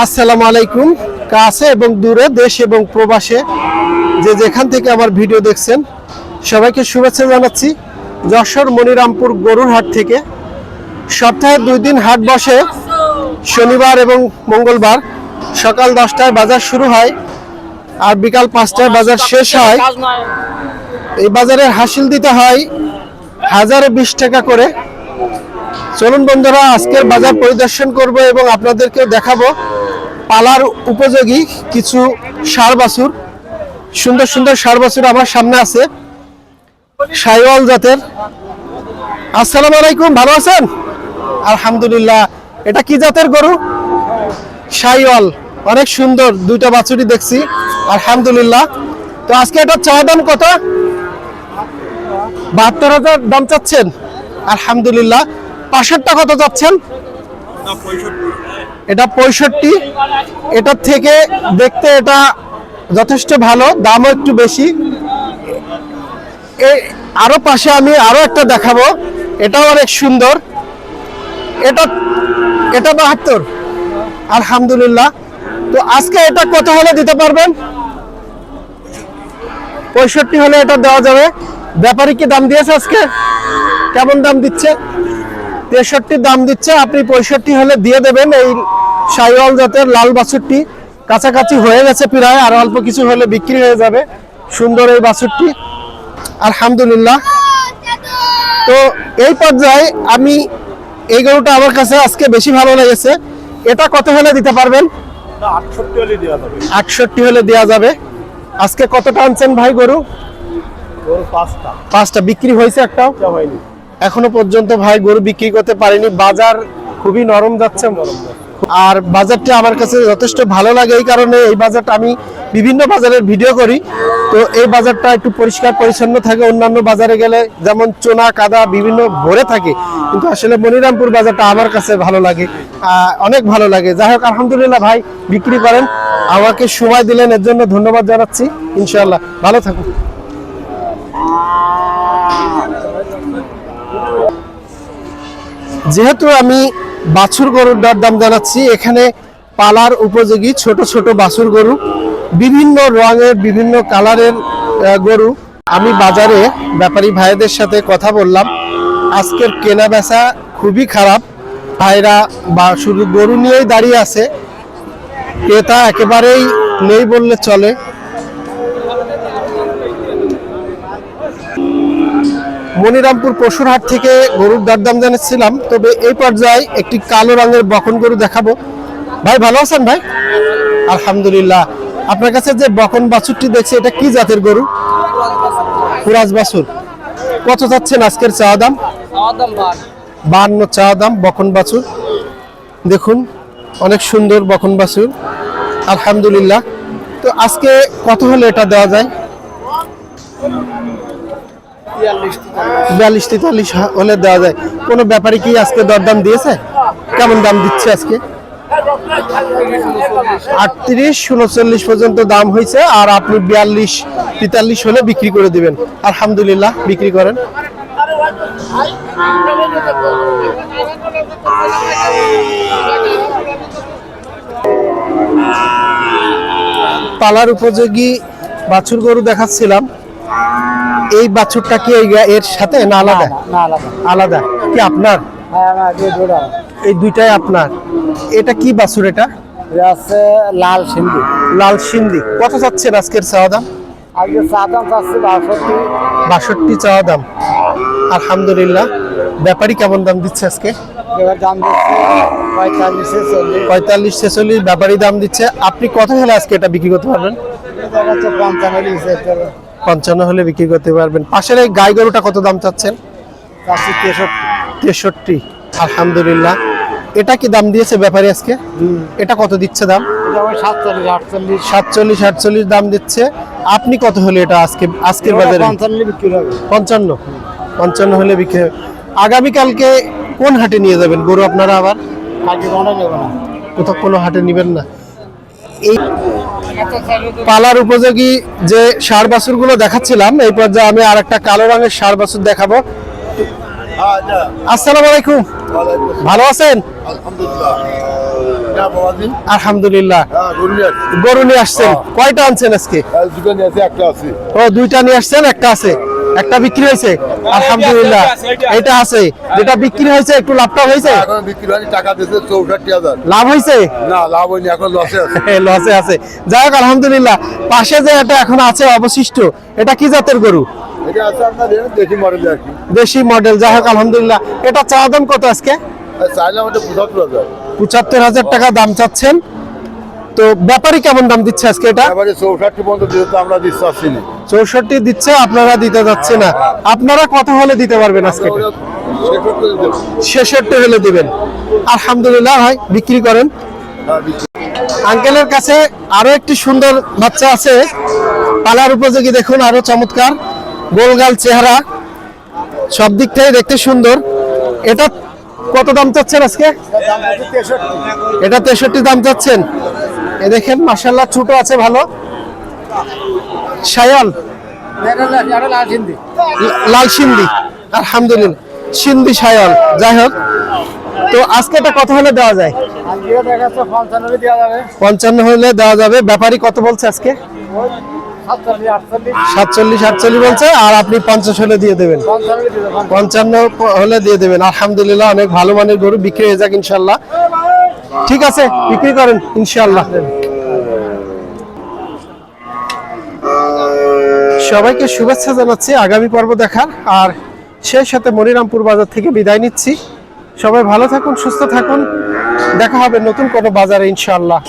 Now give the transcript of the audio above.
আসসালামু আলাইকুম। কাছে এবং দূরে, দেশ এবং প্রবাসে যে যেখান থেকে আমার ভিডিও দেখছেন, সবাইকে শুভেচ্ছা জানাচ্ছি যশোর মনিরামপুর গরুর হাট থেকে। সপ্তাহে দুই দিন হাট বসে, শনিবার এবং মঙ্গলবার। সকাল দশটায় বাজার শুরু হয় আর বিকাল পাঁচটায় বাজার শেষ হয়। এই বাজারে হাসিল দিতে হয় হাজারে বিশ টাকা করে। চলুন বন্ধুরা, আজকের বাজার পরিদর্শন করব এবং আপনাদেরকে দেখাবো। পালার উপযোগী কিছু সার বাছুর। সুন্দর সুন্দর সার বাছুর আমার সামনে আছে। সাইওয়াল জাতের। আসসালামু আলাইকুম, ভালো আছেন? আলহামদুলিল্লাহ। এটা কি জাতের গরু? সাইওয়াল অনেক সুন্দর, দুইটা বাছুরি দেখছি। আলহামদুলিল্লাহ। তো আজকে এটা চা দাম কত? বাহাত্তর হাজার দাম চাচ্ছেন। আলহামদুলিল্লাহ। পাশেরটা কত চাচ্ছেন? এটা পঁয়ষট্টি। এটার থেকে দেখতে এটা যথেষ্ট ভালো, দামও একটু বেশি। এই আরও পাশে আমি আরও একটা দেখাবো। এটাও অনেক সুন্দর। এটা এটা বাহাত্তর। আলহামদুলিল্লাহ। তো আজকে এটা কত হলে দিতে পারবেন? পঁয়ষট্টি হলে এটা দেওয়া যাবে। ব্যাপারী কি দাম দিয়েছে আজকে? কেমন দাম দিচ্ছে? তেষট্টি দাম দিচ্ছে আপনি পঁয়ষট্টি হলে দিয়ে দেবেন। এই সাইওয়াল জাতের লাল বাছুরটি কাছাকাছি হয়ে গেছে প্রায় আর অল্প কিছু হলে বিক্রি হয়ে যাবে। সুন্দর এই বাছুরটি। আলহামদুলিল্লাহ। তো এই পর্যায়ে আমি এই গরুটা আমার কাছে আজকে বেশি ভালো লেগেছে। এটা কত হলে দিতে পারবেন? আটষট্টি হলে দেওয়া যাবে। আজকে কত টানছেন ভাই গরু? পাঁচটা। বিক্রি হয়েছে একটাও? হয়নি। এখনও পর্যন্ত ভাই গরু বিক্রি করতে পারিনি। বাজার খুবই নরম যাচ্ছে। আর বাজারটা আমার কাছে যথেষ্ট ভালো লাগে এই কারণে এই বাজারটা আমি বিভিন্ন বাজারের ভিডিও করি। তো এই বাজারটা একটু পরিষ্কার পরিচ্ছন্ন থাকে। অন্যান্য বাজারে গেলে যেমন চোনা, কাদা বিভিন্ন ভরে থাকে। কিন্তু আসলে মনিরামপুর বাজারটা আমার কাছে ভালো লাগে। অনেক ভালো লাগে। যাই হোক, আলহামদুলিল্লাহ ভাই বিক্রি করেন। আমাকে সময় দিলেন, এর জন্য ধন্যবাদ জানাচ্ছি। ইনশাল্লাহ ভালো থাকুন। যেহেতু আমি বাছুর গরুর দর দাম জানাচ্ছি, এখানে পালার উপযোগী ছোট ছোট বাছুর গরু, বিভিন্ন রঙের, বিভিন্ন কালারের গরু। আমি বাজারে ব্যাপারী ভাইদের সাথে কথা বললাম। আজকের কেনা বেচা খুবই খারাপ। ভাইরা বা শুধু গরু নিয়েই দাঁড়িয়ে আছে। ক্রেতা একেবারেই নেই বললে চলে। মনিরামপুর পশুরহাট থেকে গরুর দরদাম জানাচ্ছিলাম তবে এই পর্যায়ে একটি কালো রঙের বকন গরু দেখাবো। ভাই, ভালো আছেন ভাই? আলহামদুলিল্লাহ। আপনার কাছে যে বকন বাছুরটি দেখছি, এটা কি জাতের গরু? কুরাজ বাছুর। কত যাচ্ছেন আজকের চা দাম? বাহান্ন চা দাম বকন বাছুর। দেখুন, অনেক সুন্দর বকন বাছুর। আলহামদুলিল্লাহ। তো আজকে কত হলে এটা দেওয়া যায়? বিয়াল্লিশ তেতাল্লিশ হলে দেওয়া যায়। কোনো ব্যাপারে কি আজকে দরদাম দিয়েছে? কেমন দাম দিচ্ছে আজকে? আটত্রিশ উনচল্লিশ পর্যন্ত দাম হয়েছে, আর আপনি বিয়াল্লিশ, তেতাল্লিশ হলে বিক্রি করে দিবেন। আলহামদুলিল্লাহ, বিক্রি করেন। পালার উপযোগী বাছুর গরু দেখাচ্ছিলাম। এই বাছুরটা কি এর সাথে না আলাদা? না আলাদা। আলাদা। কি আপনার? হ্যাঁ এই দুইটাই আপনার। এটা কি বাছুর এটা? আছে লাল সিন্ধু। লাল সিন্ধি। কত চাচ্ছেন আজকের চাওয়া দাম? আজকে চা দাম চাচ্ছে বাষট্টি। বাষট্টি চাওয়া দাম। আলহামদুলিল্লাহ। ব্যাপারী কেমন দাম দিচ্ছে আজকে? দাম দিচ্ছে পঁয়তাল্লিশ ছেচল্লিশ। ব্যাপারী দাম দিচ্ছে। আপনি কত হলে আজকে এটা বিক্রি করতে পারবেন? পঞ্চান্ন পঞ্চান্ন হলে বিক্রি করতে পারবেন। পাশের এই গাই গরুটা কত দাম চাচ্ছেন? চাচ্ছি তেষট্টি। আলহামদুলিল্লাহ। এটা কি দাম দিয়েছে ব্যাপারে আজকে? এটা কত দিচ্ছে দাম? সাতচল্লিশ আটচল্লিশ। দাম দিচ্ছে। আপনি কত হলে এটা আজকে আজকের বাজারে? পঞ্চান্ন হবে। পঞ্চান্ন। হলে বিক্রি হবে। আগামীকালকে কোন হাটে নিয়ে যাবেন? গরু আপনারা আবার? কোনো কোথাও কোনো হাটে নেবেন না। এই পালার উপযোগী যে সার বাসুরগুলো দেখাচ্ছিলাম এই পর্যায়ে আমি আর একটা কালো রঙের সার বাছুর দেখাবো। আসসালাম আলাইকুম। ভালো আছেন? আলহামদুলিল্লাহ। গরু নিয়ে আসছেন। কয়টা আনছেন আজকে? ও দুইটা নিয়ে আসছেন একটা আছে। একটা বিক্রি হয়েছে। আলহামদুলিল্লাহ। এটা আছে। যেটা বিক্রি হয়েছে একটু লাভটা হয়েছে? লাভ হয়েছে? না লাভ হয়নি এখন লসে আছে। লসে আছে। যাই হোক আলহামদুলিল্লাহ। পাশে যে এটা এখন আছে অবশিষ্ট এটা কি জাতের গরু? এটা আছে আপনার দেশি মডেল আর কি। দেশি মডেল যাই হোক আলহামদুলিল্লাহ। এটা চাওয়া দাম কত আজকে? চাইলাম এটা পঁচাত্তর হাজার। পঁচাত্তর হাজার টাকা দাম চাচ্ছেন। তো ব্যাপারী কেমন দাম দিচ্ছে আজকে এটা? চৌষট্টি পর্যন্ত দিতে তো আমরা দিতে পারছি না চৌষট্টি দিচ্ছে আপনারা দিতে যাচ্ছে না। আপনারা কত হলে দিতে পারবেন আজকে? ছেষট্টি হলে দিবেন। আলহামদুলিল্লাহ ভাই বিক্রি করেন। হ্যাঁ আঙ্কেলের কাছে আরও একটি সুন্দর বাচ্চা আছে। পালার উপযোগী দেখুন আরও চমৎকার। গোলগাল চেহারা। সব দিক থেকে দেখতে সুন্দর। এটা কত দাম চাচ্ছেন আজকে? এটা তেষট্টি দাম চাচ্ছেন। এ দেখেন মাসাল্লাহ ছোট আছে, ভালো। সায়াল লাল সিন্ধি। আলহামদুলিল্লাহ, সিন্ধি সায়াল যাই হোক, তো আজকে এটা কত হলে দেওয়া যায়। পঞ্চান্ন হলে দেওয়া যাবে। ব্যাপারী কত বলছে আজকে? সাতচল্লিশ, আটচল্লিশ বলছে, আর আপনি পঞ্চাশ হলে দিয়ে দেবেন। পঞ্চান্ন হলে দিয়ে দেবেন। আলহামদুলিল্লাহ, অনেক ভালো মানের গরু বিক্রি হয়ে যাক ইনশাল্লাহ ঠিক আছে, বিক্রি করেন ইনশাল্লাহ সবাইকে শুভেচ্ছা জানাচ্ছি আগামী পর্ব দেখার। আর সেই সাথে মনিরামপুর বাজার থেকে বিদায় নিচ্ছি। সবাই ভালো থাকুন, সুস্থ থাকুন। দেখা হবে নতুন কোনো বাজারে ইনশাল্লাহ